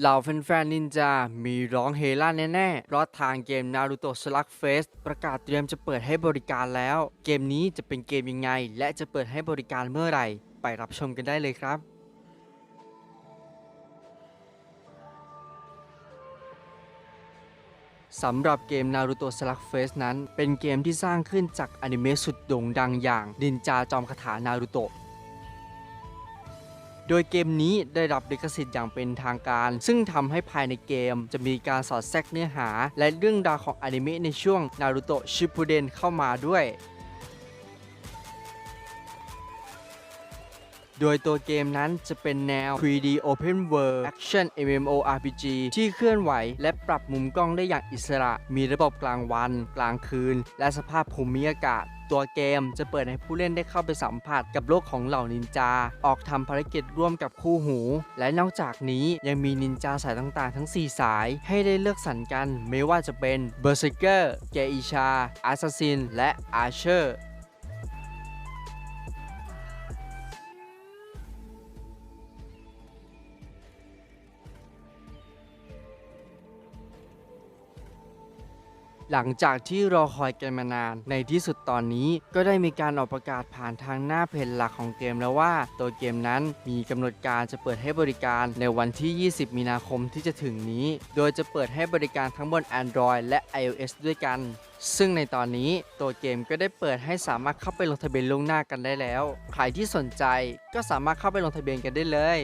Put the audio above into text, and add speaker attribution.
Speaker 1: เหล่าแฟนๆนินจา มีร้องเฮล่าแน่ๆ เพราะทางเกม Naruto Slug Fest ประกาศเตรียมจะเปิดให้บริการแล้ว เกมนี้จะเป็นเกมยังไง และจะเปิดให้บริการเมื่อไหร่ ไปรับชมกันได้เลยครับสำหรับเกม Naruto Slug Fest นั้น เป็นเกมที่สร้างขึ้นจากอนิเมะสุดโด่งดังอย่าง นินจาจอมคาถานารูโตะ โดยเกมนี้ได้รับลิขสิทธิ์อย่างเป็นทางการ ซึ่งทำให้ภายในเกม จะมีการสอดแทรกเนื้อหา และเรื่องราวของอนิเมะในช่วง Naruto Shippuden เข้ามาด้วย โดยตัวเกมนั้นจะเป็นแนว 3D Open World Action MMORPG ที่เคลื่อนไหว และปรับมุมกล้องได้อย่างอิสระ มีระบบกลางวัน กลางคืน และสภาพภูมิอากาศตัวเกมจะเปิดให้ผู้เล่นได้เข้าไปสัมผัสกับโลกของเหล่านินจา ออกทำภารกิจร่วมกับคู่หู และนอกจากนี้ยังมีนินจาสายต่างๆ ทั้ง 4 สาย ให้ได้เลือกสรรกัน ไม่ว่าจะเป็น Berserker เกอิชา Assassin และ Archer หลังจากที่รอคอยกันมานาน ในที่สุดตอนนี้ก็ได้มีการออกประกาศผ่านทางหน้าเพจหลักของเกมแล้วว่า ตัวเกมนั้นมีกำหนดการจะเปิดให้บริการในวันที่ 20 มีนาคมที่จะถึงนี้ โดยจะเปิดให้บริการทั้งบน Android และ iOS ด้วยกัน ซึ่งในตอนนี้ตัวเกมก็ได้เปิดให้สามารถเข้าไปลงทะเบียนล่วงหน้ากันได้แล้ว ใครที่สนใจก็สามารถเข้าไปลงทะเบียนกันได้เลย